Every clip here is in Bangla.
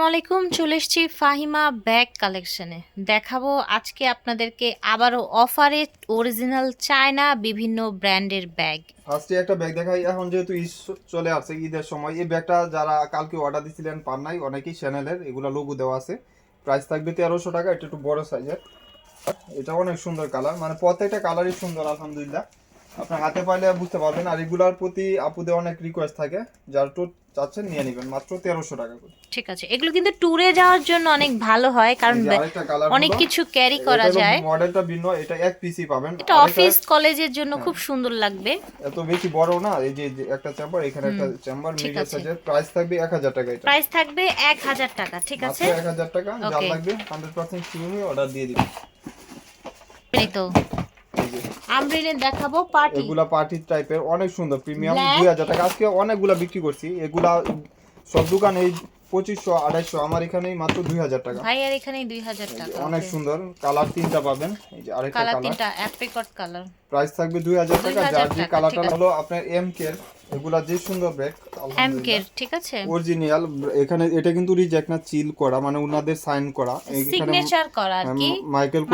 আসসালামু আলাইকুম, চলে এসেছি ফাহিমা ব্যাগ কালেকশনে দেখাবো আজকে আপনাদেরকে আবারও অফারে অরিজিনাল চায়না বিভিন্ন ব্র্যান্ডের ব্যাগ ফার্স্টে একটা ব্যাগ দেখাই, এখন যেহেতু ঈদ চলে আসছে, ঈদের সময়, এই ব্যাগটা যারা কালকে অর্ডার দিছিলেন পান নাই, অনেকেই চ্যানেলের এগুলো লোগো দেওয়া আছে। প্রাইস থাকবে তেরোশো টাকা, এটা একটু বড় সাইজের এটা অনেক সুন্দর কালার মানে প্রত্যেকটা কালারই সুন্দর, আলহামদুলিল্লাহ। আপনার হাতে পাইলে বুঝতে পারবেন, আর এগুলার প্রতি আপুদের অনেক রিকোয়েস্ট থাকে, যার চাচ্ছেন নিয়ে নেবেন। মাত্র তেরোশো টাকা করে। ঠিক আছে। এগুলো কিন্তু ট্যুরে যাওয়ার জন্য অনেক ভালো হয় কারণ অনেক কিছু ক্যারি করা যায়। মডেলটা ভিন্ন এটা এক পিসি পাবেন। এটা অফিস কলেজের জন্য হ্যাঁ। খুব সুন্দর লাগবে। এত বেশি বড় না এই যে একটা চেম্বার এখানে একটা চেম্বার মিডিয়াম সাইজের প্রাইস থাকবে এক হাজার টাকা এটা। প্রাইস থাকবে এক হাজার টাকা ঠিক আছে? মাত্র এক হাজার টাকা যা লাগবে হান্ড্রেড পার্সেন্ট শিওর অর্ডার দিয়ে দিবেন। এই তো। এই দেখাবো পার্টি। এগুলা পার্টি টাইপের অনেক সুন্দর প্রিমিয়াম Black. দুই হাজার টাকা। আজকে অনেকগুলা বিক্রি করছি। এগুলা সব দোকানে এই পঁচিশশো আড়াইশো আমার এখানেই মাত্র দুই হাজার টাকা। ভাই আর এখানে দুই হাজার টাকা অনেক সুন্দর কালার তিনটা পাবেন। এই যে আরেকটা কালার কালার। তিনটা অ্যাপ্রিকট কালার। প্রাইস থাকবে দুই হাজার টাকা যার যে কালারটা হলো আপনার এম কের এগুলা যে সুন্দর ব্যাগ এম কের ঠিক আছে? অরিজিনাল এখানে এটা কিন্তু রিজেক্ট না চিল করা মানে ওনাদের সাইন করা। সিগনেচার করা আর কি। মাইকেল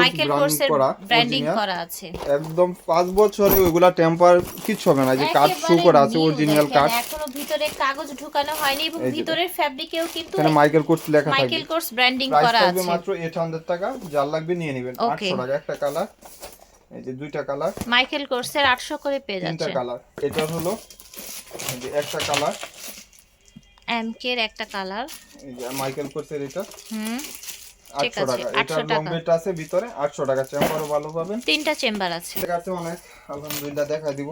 কোর্স করা ব্র্যান্ডিং করা আছে। একদম পাঁচ বছরে ওইগুলা টেম্পার কিচ্ছু হবে না যে কাঠ শু করা আছে অরিজিনাল কাঠ এখনও ভিতরে কাগজ ঢুকানো হয়নি এবং ভিতরের ফ্যাব্রিকেও কিন্তু এখানে মাইকেল কোর্স লেখা থাকবে মাইকেল কোর্স ব্র্যান্ডিং করা আছে। মাত্র 800 টাকা যার লাগবে নিয়ে নেবেন। Okay. 800 টাকা একটা কালার এই যে দুইটা কালার। মাইকেল কোর্সের 800 করে পেয়ে তিনটা কালার। এটা হলো এই যে একটা কালার। এম কের একটা কালার। এই যে মাইকেল কোর্সের এটা। হুম ঠিক 800 আছে, টাকা। এটা 800 টাকা। লং বেট আছে ভিতরে 800 টাকা। চেম্বারও ভালো পাবেন। তিনটা চেম্বার আছে। ঠিক আছে অনেক। আলহামদুলিল্লাহ দেখা দিব।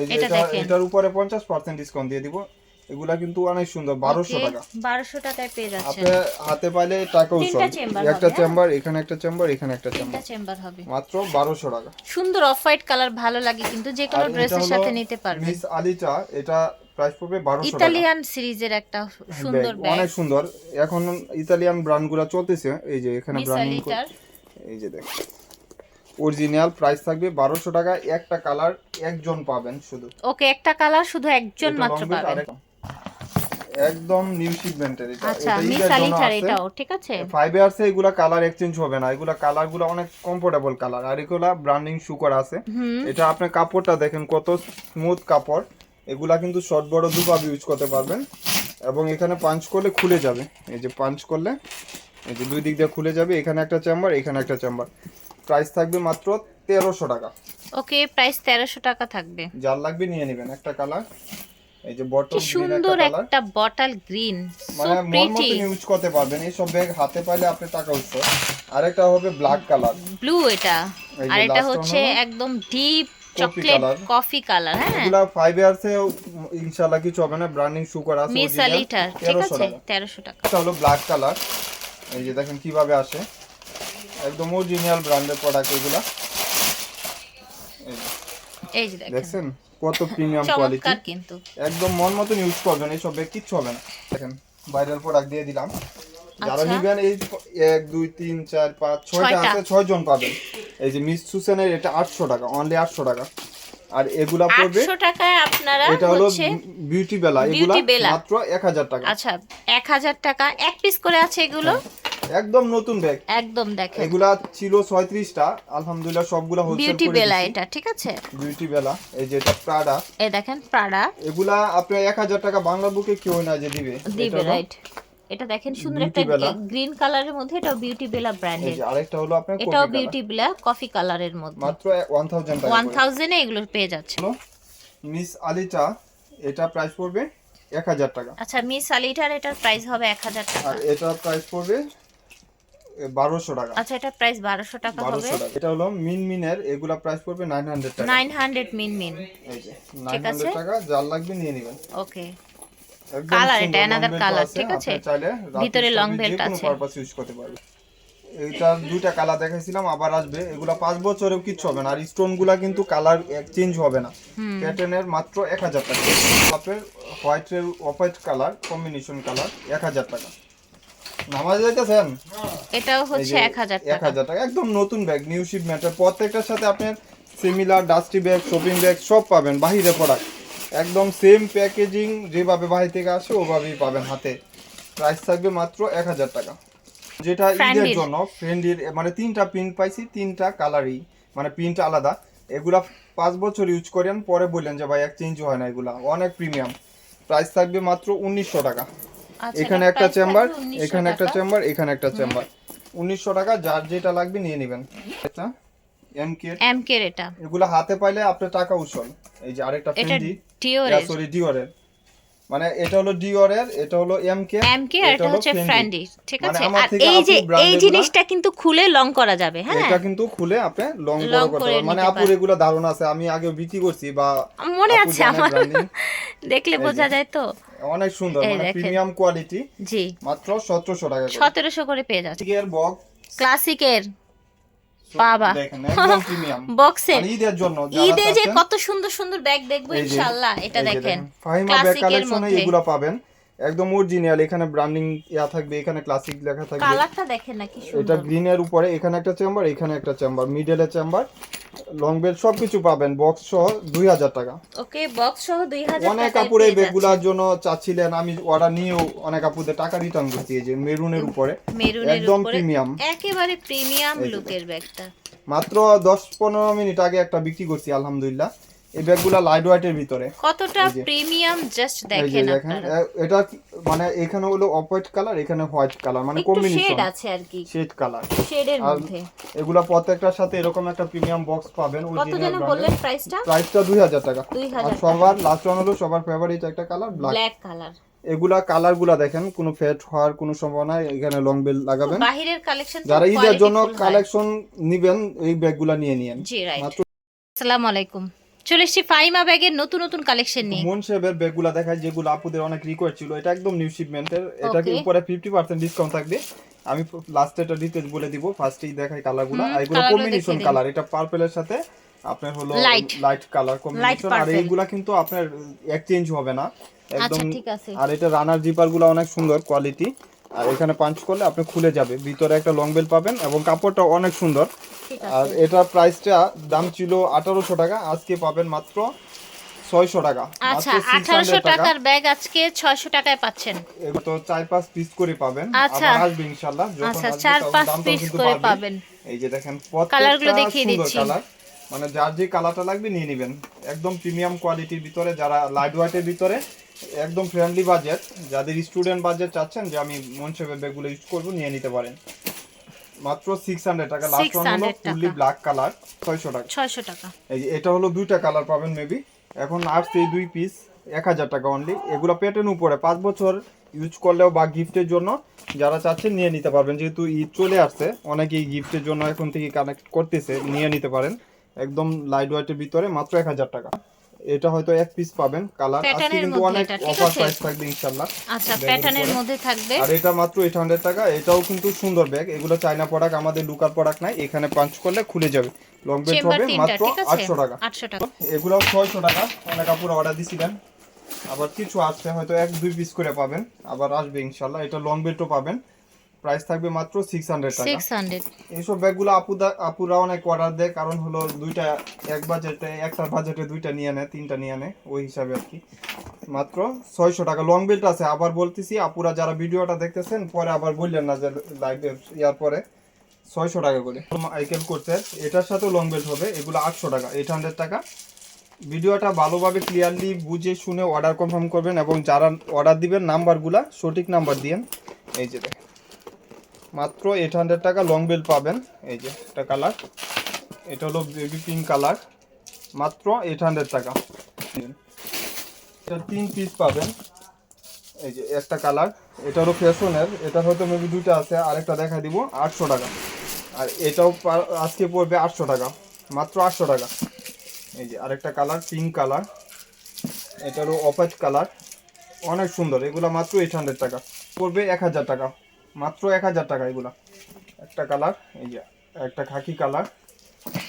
এই যে এটা এটা এটার উপরে 50% ডিসকাউন্ট দিয়ে দিব। এগুলা কিন্তু অনেক সুন্দর বারোশো টাকা। 1200 টাকায় পেয়ে যাচ্ছে আপনি হাতে পাইলে টাকা উৎসব একটা চেম্বার এখানে একটা চেম্বার এখানে একটা চেম্বার চেম্বার হবে। মাত্র বারোশো টাকা। সুন্দর অফ হোয়াইট কালার ভালো লাগে কিন্তু যে কোনো ড্রেসের সাথে নিতে পারবে মিস আলিচা এটা প্রাইস পড়বে বারোশো টাকা। ইতালিয়ান সিরিজের একটা সুন্দর ব্যাগ, অনেক সুন্দর। এখন ইতালিয়ান ব্র্যান্ডগুলা চলতেছে এই যে এখানে ব্র্যান্ডিং এই যে দেখ অরিজিনাল প্রাইস থাকবে বারোশো টাকা একটা কালার একজন পাবেন শুধু। ওকে একটা কালার শুধু একজন মাত্র পাবেন। একদম নিউ শিপমেন্টের এটা আচ্ছা মিস আলিটার এটাও ঠিক আছে? ফাইভ ইয়ার্সে এগুলা কালার এক্সচেঞ্জ হবে না। এগুলা কালারগুলো অনেক কমফোর্টেবল কালার আর এগুলা ব্র্যান্ডিং শু করা আছে। এটা আপনার কাপড়টা দেখেন কত স্মুথ কাপড়। এগুলা কিন্তু শর্ট বড় দুভাবে ইউজ করতে পারবেন। এবং এখানে পাঞ্চ করলে খুলে যাবে। এই যে পাঞ্চ করলে এই যে দুই দিক দিয়ে খুলে যাবে। এখানে একটা চেম্বার এখানে একটা চেম্বার প্রাইস থাকবে মাত্র তেরোশো টাকা। ওকে প্রাইস তেরোশো টাকা থাকবে। যার লাগবে নিয়ে নেবেন একটা কালার এই যে বটল সুন্দর একটা bottle green so pretty use করতে পারবেন। এইসব ব্যাগ হাতে পাইলে আপনি টাকা উঠছ। আরেকটা হবে ব্ল্যাক কালার ব্লু এটা। আর এটা হচ্ছে একদম ডিপ চকলেট কফি কালার হ্যাঁ। এগুলা ফাইভ ইয়ার্সে ইনশাল্লাহ কিছু হবে না। ব্র্যান্ডিং শু করা আছে মিস আলিটার ঠিক আছে? টাকা। এটা হলো ব্ল্যাক কালার এই যে দেখেন কীভাবে আসে। একদম অরিজিনাল ব্র্যান্ডের প্রোডাক্ট এগুলা। এই যে, দেখেন। দেখছেন? কত প্রিমিয়াম কোয়ালিটি কিন্তু। একদম মন মতন ইউজ করবেন এইসব ব্যাগ কিচ্ছু হবে না। দেখেন ভাইরাল প্রোডাক্ট দিয়ে দিলাম। যারা আচ্ছা। নিবেন এই এক দুই তিন চার পাঁচ ছয়টা। আছে ছয় জন পাবেন। এই যে মিস সুসেনের এটা আটশো টাকা অনলি আটশো টাকা। আর এগুলা পড়বে আটশো টাকায় আপনারা এটা হলো বিউটি বেলা এগুলা মাত্র এক হাজার টাকা। আচ্ছা এক হাজার টাকা এক পিস করে আছে এগুলো? একদম নতুন ব্যাগ একদম দেখেন। এগুলা ছিল ছয়ত্রিশটা। আলহামদুলিল্লাহ সবগুলা হোলসেল বিউটি বেলা এটা ঠিক আছে? বিউটি বেলা এই যে এটা প্রাডা এই দেখেন প্রাডা এগুলা এক হাজার টাকা বাংলা বুকে কেউ না যে দিবে। দিবে এটা রাইট এটা দেখেন সুন্দর একটা। গ্রিন কালারের মধ্যে এটাও বিউটি বেলা এই ব্র্যান্ডের যে আরেকটা হলো আপনার এটাও বিউটি বেলা কফি কালারের মধ্যে। মাত্র ওয়ান থাউজেন্ড টাকা ওয়ান করে। থাউজেন্ডে এগুলো পেয়ে যাচ্ছে মিস আলিটা এটা প্রাইস পড়বে এক হাজার টাকা। আচ্ছা মিস আলিটার এটার প্রাইস হবে এক হাজার টাকা। আর এটা প্রাইস পড়বে বারোশো টাকা। আচ্ছা এটার প্রাইস বারোশো টাকা হবে। এটা হলো মিন মিনের এগুলা প্রাইস পড়বে নাইন হান্ড্রেড টাকা। Nine hundred mean mean nine hundred টাকা যার লাগবে নিয়ে নেবেন। ওকে সুন্দর এটা, colour, আছে, ঠিক আছে? ভিতরে belt কোনো আছে। purpose use করতে পারবেন। এইটার দুইটা কালার দেখাইছিলাম আবার আসবে। এগুলা পাঁচ বছরেও কিচ্ছু হবে না আর স্টোনগুলা কিন্তু কালার চেঞ্জ হবে না। প্যাটার্নের মাত্র এক হাজার টাকা। হোয়াইটের হোয়াইট কালার কম্বিনেশন কালার এক হাজার টাকা। নামাজ যাইতেছেন? এটাও হচ্ছে যে এক হাজার এক টাকা হাজার টাকা একদম নতুন ব্যাগ নিউ শিপমেন্টের প্রত্যেকটার সাথে আপনার similar dusty bag shopping bag সব পাবেন বাহিরে প্রোডাক্ট একদম সেম প্যাকেজিং যেভাবে বাহির থেকে আসে ওভাবেই পাবেন হাতে। প্রাইস থাকবে মাত্র এক হাজার টাকা। যেটা ঈদের জন্য ফ্রেন্ডির মানে তিনটা প্রিন্ট পাইছি তিনটা কালারই মানে প্রিন্ট আলাদা। এগুলা পাঁচ বছর ইউজ করেন পরে বললেন যে ভাই এক চেঞ্জ হয় না এগুলা। অনেক প্রিমিয়াম প্রাইস থাকবে মাত্র উনিশশো টাকা। এখানে একটা চেম্বার এখানে একটা চেম্বার এখানে একটা চেম্বার। উনিশশো টাকা যার যেটা লাগবে নিয়ে নেবেন। এটা এগুলো হাতে পাইলে আপনার টাকা উসল। এই যে আরেকটা এটা ফেন্ডি। ডিওরের সরি ডিওরের মানে এটা হলো ডিওরের এটা হলো এম কে MK আর এটা হচ্ছে ফ্রেন্ডি ঠিক মানে আছে? আর এই যে এই জিনিসটা কিন্তু খুলে লং করা যাবে হ্যাঁ? এটা কিন্তু খুলে আপনি লং বড় করতে মানে আপুর এগুলো দারুণ আছে আমি আগে বিক্রি করছি বা মনে আছে আমার। দেখলে বোঝা যায় তো? অনেক সুন্দর মানে প্রিমিয়াম কোয়ালিটি জি। মাত্র সতেরোশো টাকা করে। সতেরোশো করে পেয়ে যাচ্ছে গিয়ার বক্স ক্লাসিকের বাবা। বক্সের ঈদের জন্য ঈদে যে কত সুন্দর সুন্দর ব্যাগ দেখব ইনশাআল্লাহ এটা দেখেন। ফাহিমা ব্যাগ ক্লাসিকের কালেকশনে এগুলো পাবেন। একদম অরিজিনাল এখানে ব্র্যান্ডিং ইয়া থাকবে এখানে ক্লাসিক লেখা থাকবে। কালারটা দেখেন না কি সুন্দর এটা সুন্দর। গ্রিনের উপরে এখানে একটা চেম্বার এখানে একটা চেম্বার মিডলে চেম্বার লং বেল সবকিছু পাবেন বক্স সহ দুই হাজার টাকা। ওকে বক্স সহ 2000 টাকা অনেক যাচ্ছে। ব্যাগগুলোর জন্য চাচ্ছিলেন আমি অর্ডার নিয়েও অনেক কাপুরদের টাকা রিটার্ন করছি এই যে মেরুনের উপরে। মেরুনের একদম উপরে। প্রিমিয়াম একেবারে প্রিমিয়াম লুকের ব্যাগটা মাত্র দশ পনেরো মিনিট আগে একটা বিক্রি করছি আলহামদুলিল্লাহ। এই ব্যাগগুলা লাইট ওয়েটের ভিতরে। কতটা প্রিমিয়াম জাস্ট দেখেন আপনারা। এটা মানে এখানে হলো অফ হোয়াইট কালার এখানে হোয়াইট কালার মানে একটু শেড আছে আর কি। শেড কালার শেডের মধ্যে। এগুলা প্রত্যেকটার সাথে এরকম একটা প্রিমিয়াম বক্স পাবেন কত যেন বললেন প্রাইসটা প্রাইসটা দুই হাজার টাকা। 2000 আর সবার লাস্ট ওয়ান হলো সবার ফেভারিট একটা কালার ব্ল্যাক ব্ল্যাক কালার এগুলা কালারগুলা দেখেন কোনো ফেট হওয়ার কোনো সম্ভাবনা। এখানে লং বেল লাগাবেন। বাহিরের কালেকশন যারা ঈদের জন্য কালেকশন নিবেন এই ব্যাগগুলা নিয়ে নিয়েন। জি রাইট আসসালামু আলাইকুম। চলে এসেছি ফাইমা ব্যাগের নতুন নতুন কালেকশন নিয়ে। মন শেপের ব্যাগগুলা দেখায় যেগুলো আপুদের অনেক রিকোয়েস্ট ছিল। এটা একদম নিউ শিপমেন্টের এটাকে Okay. উপরে ফিফটি পার্সেন্ট ডিসকাউন্ট থাকবে। আমি লাস্টে এটা ডিটেলস বলে দিব। ফার্স্টেই দেখাই কালারগুলো আর এগুলো কম্বিনেশন কালার এটা পার্পলের সাথে আপনার হলো লাইট কালার কম্বিনেশন আর. এইগুলা কিন্তু আপনার এক্সচেঞ্জ হবে না। একদম আচ্ছা ঠিক আছে। আর এটা রানার জিপারগুলো অনেক সুন্দর কোয়ালিটি আর এখানে পাঞ্চ করলে আপনি খুলে যাবে। ভিতরে একটা লং বেল পাবেন এবং কাপড়টা অনেক সুন্দর। আর আছে। এটা প্রাইসটা দাম ছিল আঠারোশো টাকা আজকে পাবেন মাত্র ছয়শো টাকা। আচ্ছা মাত্র 600 আঠারোশো টাকার ব্যাগ আজকে ছয়শো টাকায় পাচ্ছেন। তো চার পাঁচ পিস করে পাবেন আচ্ছা। আসবে ইনশাআল্লাহ। যখন আচ্ছা চার পাঁচ পিস করে পাবেন। এই যে দেখেন কালারগুলো দেখিয়ে দিচ্ছি। কালার মানে যার যে কালারটা লাগবে নিয়ে নেবেন। একদম প্রিমিয়াম কোয়ালিটির ভিতরে যারা লাইট ওয়েটের ভিতরে একদম ফ্রেন্ডলি বাজেট যাদের স্টুডেন্ট বাজেট চাচ্ছেন যে আমি মনসেবের ব্যাগগুলো ইউজ করব নিয়ে নিতে পারেন। মাত্র সিক্স হান্ড্রেড টাকা। লাস্ট ওয়ান হলো ফুললি ব্ল্যাক কালার ছয়শো টাকা। ছয়শো টাকা। এই যে এটা হলো দুইটা কালার পাবেন মেবি এখন আসছে এই দুই পিস এক হাজার টাকা অনলি এগুলো পেটেন উপরে পাঁচ বছর ইউজ করলেও বা গিফটের জন্য যারা চাচ্ছেন নিয়ে নিতে পারবেন। যেহেতু ঈদ চলে আসছে অনেকেই গিফটের জন্য এখন থেকে কানেক্ট করতেছে নিয়ে নিতে পারেন। একদম লাইট ওয়াইটের ভিতরে মাত্র এক হাজার টাকা। এটা হয়তো এক পিস পাবেন কালার আজকে কিন্তু অনেক অফার প্রাইস থাকবে ইনশাল্লাহ আচ্ছা প্যাটার্নের মধ্যে থাকবে। আর এটা মাত্র এইট হান্ড্রেড টাকা এটাও কিন্তু সুন্দর ব্যাগ এগুলো চায়না প্রোডাক্ট আমাদের লুকার প্রোডাক্ট নাই। এখানে পাঞ্চ করলে খুলে যাবে। লং বেল্ট হবে মাত্র ঠিক আছে? আটশো টাকা। আটশো টাকা। এগুলো ছয়শো টাকা। অনেক কাপড় অর্ডার দিছিলেন আবার কিছু আছে হয়তো এক দুই পিস করে পাবেন। আবার আসবে ইনশাল্লাহ এটা লং বেল্টও পাবেন। প্রাইস থাকবে মাত্র সিক্স হান্ড্রেড টাকা। এইসব ব্যাগগুলো আপুদা আপুরা অনেক অর্ডার দেয় কারণ হলো দুইটা এক বাজেটে একটা বাজেটে দুইটা নিয়ে নেয় তিনটা নিয়ে নেয় ওই হিসাবে আর কি। মাত্র ছয়শো টাকা। লং বেল্ট আছে আবার বলতেছি আপুরা যারা ভিডিওটা দেখতেছেন পরে আবার বললেন না যে লাইভে ইয়ার পরে। ছয়শো টাকা করে। আইকেল করতে এটার সাথেও লং বেল্ট হবে এগুলো আটশো টাকা এইট হান্ড্রেড টাকা। ভিডিওটা ভালোভাবে ক্লিয়ারলি বুঝে শুনে অর্ডার কনফার্ম করবেন এবং যারা অর্ডার দিবেন নাম্বারগুলা সঠিক নাম্বার দিয়েন। এই যে দেখেন। মাত্র এইট হান্ড্রেড টাকা লং বেল পাবেন। এই যে একটা কালার এটা হলো বেবি পিঙ্ক কালার মাত্র এইট হান্ড্রেড টাকা। এটা তিন পিস পাবেন। এই যে একটা কালার এটা হলো ফ্যাশনের। এটা হয়তো মেবি দুইটা আছে। আরেকটা দেখা দিব। আটশো টাকা। আর এটাও আজকে পড়বে আটশো টাকা। মাত্র আটশো টাকা। এই যে আরেকটা কালার পিঙ্ক কালার এটা হলো অপাইট কালার অনেক সুন্দর। এগুলো মাত্র এইট হান্ড্রেড টাকা। পড়বে এক হাজার টাকা। মাত্র এক হাজার টাকা এগুলা। একটা কালার, এই যে একটা খাকি কালার।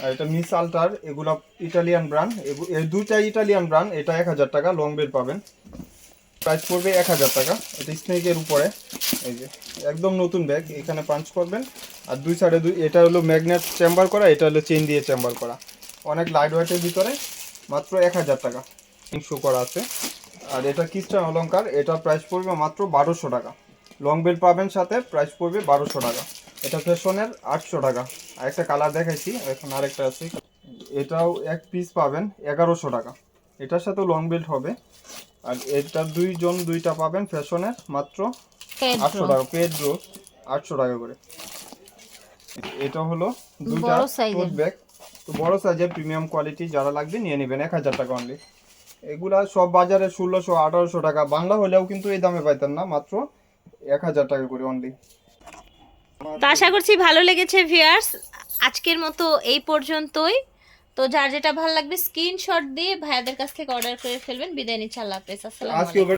আর এটা মিস আল্টার এগুলা ইটালিয়ান ব্র্যান্ড। এই দুইটা ইটালিয়ান ব্র্যান্ড, এটা এক হাজার টাকা লং বেল পাবেন। প্রাইস পড়বে এক হাজার টাকা। এটা স্নেকের উপরে। এই যে, একদম নতুন ব্যাগ এখানে পাঞ্চ করবেন। আর দুই সাইডে দুই এটা হলো ম্যাগনেট চেম্বার করা, এটা হলো চেন দিয়ে চেম্বার করা। অনেক লাইট ওয়েটের ভিতরে, মাত্র এক হাজার টাকা। শো করা আছে। আর এটা কিস্টান অলঙ্কার এটা প্রাইস পড়বে মাত্র বারোশো টাকা। লং বেল্ট পাবেন সাথে প্রাইস পড়বে বারোশো টাকা। এটা ফ্যাশনের আটশো টাকা। আর একটা কালার দেখাইছি এখন আরেকটা আছে। এটাও এক পিস পাবেন এগারোশো টাকা। এটার সাথেও লং বেল্ট হবে। আর এটা দুইজন দুইটা পাবেন ফ্যাশনের মাত্র আটশো টাকা পেড ড্রো আটশো টাকা করে। এটা হলো দুইটা টোট ব্যাগ তো বড় সাইজের প্রিমিয়াম কোয়ালিটি যারা লাগবে নিয়ে নেবেন এক হাজার টাকা অনলি এগুলা সব বাজারে ষোলোশো আঠারোশো টাকা। বাংলা হলেও কিন্তু এই দামে পাইতেন না মাত্র এক হাজার টাকা করে অনলি তো আশা করছি ভালো লেগেছে ভিউয়ার্স আজকের মতো এই পর্যন্তই। তো যার যেটা ভালো লাগবে স্ক্রিনশট দিয়ে ভাইয়াদের কাছ থেকে অর্ডার করে ফেলবেন। বিদায় নিচ্ছি আল্লাহ হাফেজ। আসসালামু আলাইকুম।